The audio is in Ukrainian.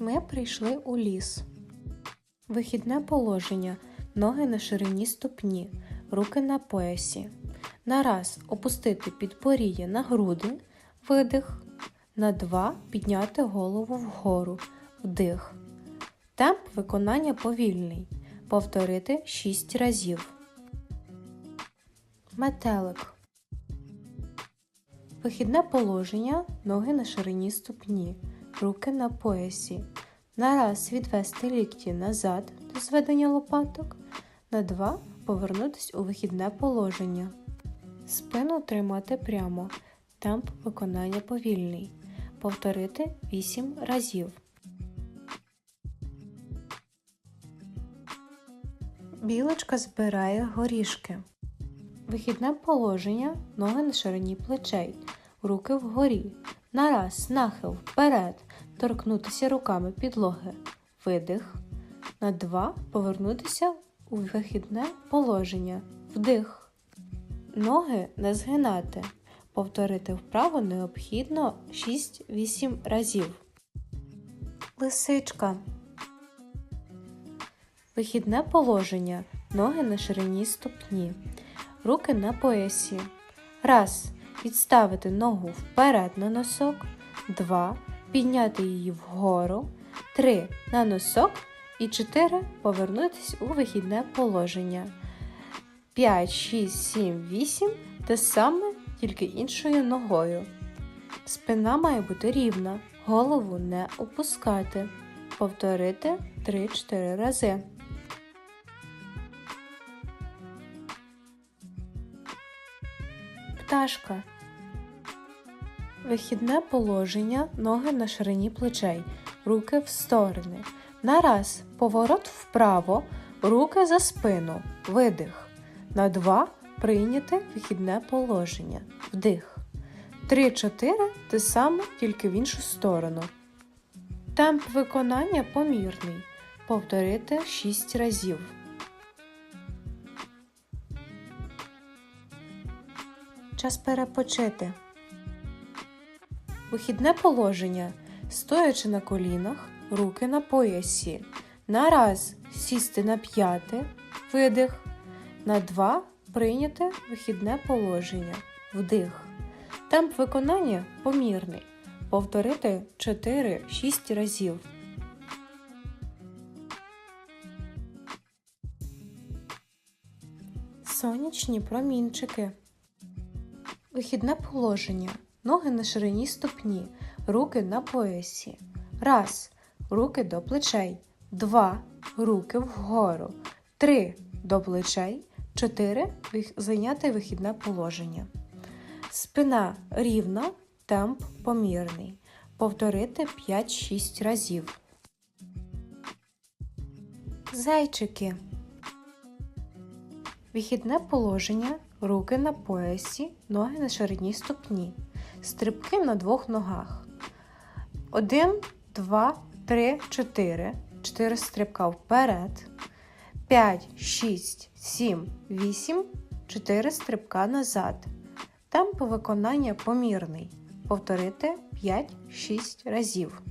Ми прийшли у ліс. Вихідне положення. Ноги на ширині ступні, руки на поясі. На раз опустити підпоріє на груди, видих. На два підняти голову вгору, вдих. Темп виконання повільний. Повторити 6 разів. Метелик. Вихідне положення. Ноги на ширині ступні, руки на поясі. На раз відвести лікті назад до зведення лопаток. На два повернутись у вихідне положення. Спину тримати прямо. Темп виконання повільний. Повторити 8 разів. Білочка збирає горішки. Вихідне положення. Ноги на ширині плечей. Руки вгорі. Нараз нахил вперед. Торкнутися руками підлоги. Видих. На два повернутися у вихідне положення. Вдих. Ноги не згинати. Повторити вправо необхідно 6-8 разів. Лисичка. Вихідне положення. Ноги на ширині ступні. Руки на поясі. Раз. Відставити ногу вперед на носок. Два. Підняти її вгору. Три. На носок. І 4 повернутися у вихідне положення. 5, 6, 7, 8 те саме, тільки іншою ногою. Спина має бути рівна, голову не опускати. Повторити 3-4 рази. Пташка. Вихідне положення, ноги на ширині плечей, руки в сторони. На раз поворот вправо, руки за спину, видих. На два прийняти вихідне положення, вдих. Три-чотири те саме, тільки в іншу сторону. Темп виконання помірний. Повторити 6 разів. Час перепочити. Вихідне положення. Стоячи на колінах, руки на поясі. На раз сісти на п'яте, видих. На два прийняти вихідне положення, вдих. Темп виконання помірний. Повторити 4-6 разів. Сонячні промінчики. Вихідне положення. Ноги на ширині ступні, руки на поясі. Раз. Руки до плечей. Два. Руки вгору. Три. До плечей. Чотири. Зайняти вихідне положення. Спина рівна, темп помірний. Повторити 5-6 разів. Зайчики. Вихідне положення. Руки на поясі, ноги на ширині ступні. Стрибки на двох ногах. Один, два, три, чотири. Чотири стрибка вперед. П'ять, шість, сім, вісім. Чотири стрибка назад. Темп виконання помірний. Повторити 5-6 разів.